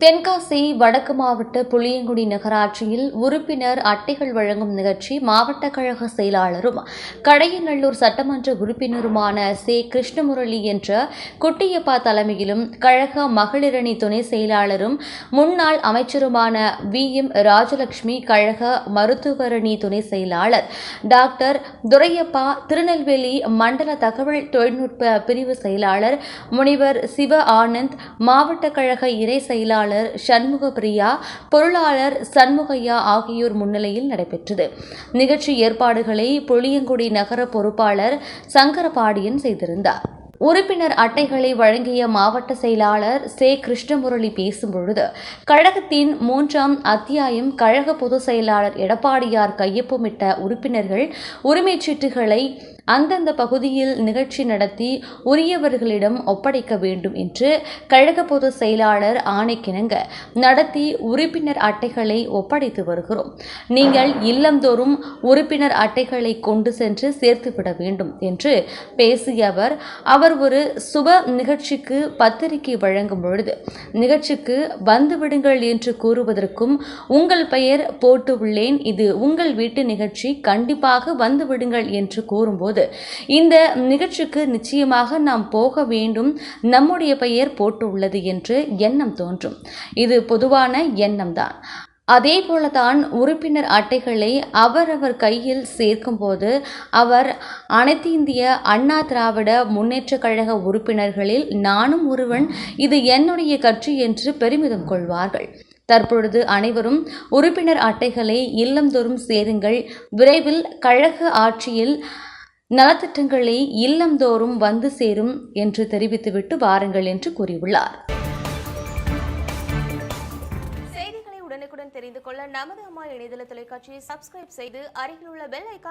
தென்காசி வடக்கு மாவட்ட புளியங்குடி நகராட்சியில் உறுப்பினர் அட்டைகள் வழங்கும் நிகழ்ச்சி மாவட்ட கழக செயலாளரும் கடையநல்லூர் சட்டமன்ற உறுப்பினருமான சே. கிருஷ்ணமுரளி என்ற குட்டியப்பா தலைமையிலும் கழக மகளிரணி துணை செயலாளரும் முன்னாள் அமைச்சருமான வி. எம். ராஜலட்சுமி கழக மருத்துவரணி துணை செயலாளர் டாக்டர் துரையப்பா திருநெல்வேலி மண்டல தகவல் தொழில்நுட்ப பிரிவு செயலாளர் முனிவர் சிவ ஆனந்த் மாவட்ட கழக இணை செயலாளர் சண்முக பிரியா பொருளாளர் சண்முகையா ஆகியோர் முன்னிலையில் நடைபெற்றது. நிகழ்ச்சி ஏற்பாடுகளை புளியங்குடி நகர பொறுப்பாளர் சங்கரபாடியன் செய்திருந்தார். உறுப்பினர் அட்டைகளை வழங்கிய மாவட்ட செயலாளர் சே. கிருஷ்ணமுரளி பேசும்பொழுது கழகத்தின் மூன்றாம் அத்தியாயம் கழக பொதுச் செயலாளர் எடப்பாடியார் கையொப்பமிட்ட உறுப்பினர்கள் உரிமைச் சீட்டுகளை அந்தந்த பகுதியில் நிகழ்ச்சி நடத்தி உரியவர்களிடம் ஒப்படைக்க வேண்டும் என்று கழக பொதுச் செயலாளர் ஆணைக்கிணங்க நடத்தி உறுப்பினர் அட்டைகளை ஒப்படைத்து வருகிறோம். நீங்கள் இல்லந்தோறும் உறுப்பினர் அட்டைகளை கொண்டு சென்று சேர்த்துவிட வேண்டும் என்று பேசிய அவர் அவர் ஒரு சுப நிகழ்ச்சிக்கு பத்திரிகை வழங்கும் பொழுது நிகழ்ச்சிக்கு வந்துவிடுங்கள் என்று கூறுவதற்கும் உங்கள் பெயர் போட்டு உள்ளேன் இது உங்கள் வீட்டு நிகழ்ச்சி. கண்டிப்பாக வந்துவிடுங்கள் என்று கூறும்போது இந்த நிகழ்ச்சிக்கு நிச்சயமாக நாம் போக வேண்டும். நம்முடைய பெயர் போட்டு உள்ளது என்று எண்ணம் தோன்றும். இது பொதுவான எண்ணம்தான். அதே போலதான் உறுப்பினர் அட்டைகளை அவரவர் கையில் சேர்க்கும்போது அவர் அனைத்து இந்திய அண்ணா திராவிட முன்னேற்றக் கழக உறுப்பினர்களில் நானும் ஒருவன் இது என்னுடைய கட்சி என்று பெருமிதம் கொள்வார்கள். தற்பொழுது அனைவரும் உறுப்பினர் அட்டைகளை இல்லந்தோறும் சேருங்கள். விரைவில் கழக ஆட்சியில் நலத்திட்டங்களை இல்லந்தோறும் வந்து சேரும் என்று தெரிவித்துவிட்டு வாருங்கள் என்று கூறியுள்ளார். செய்திகளை உடனுக்குடன் தெரிந்து கொள்ள நமது அம்மா இணையதள தொலைக்காட்சியை சப்ஸ்கிரைப் செய்து அருகில் உள்ள பெல் ஐக்கான்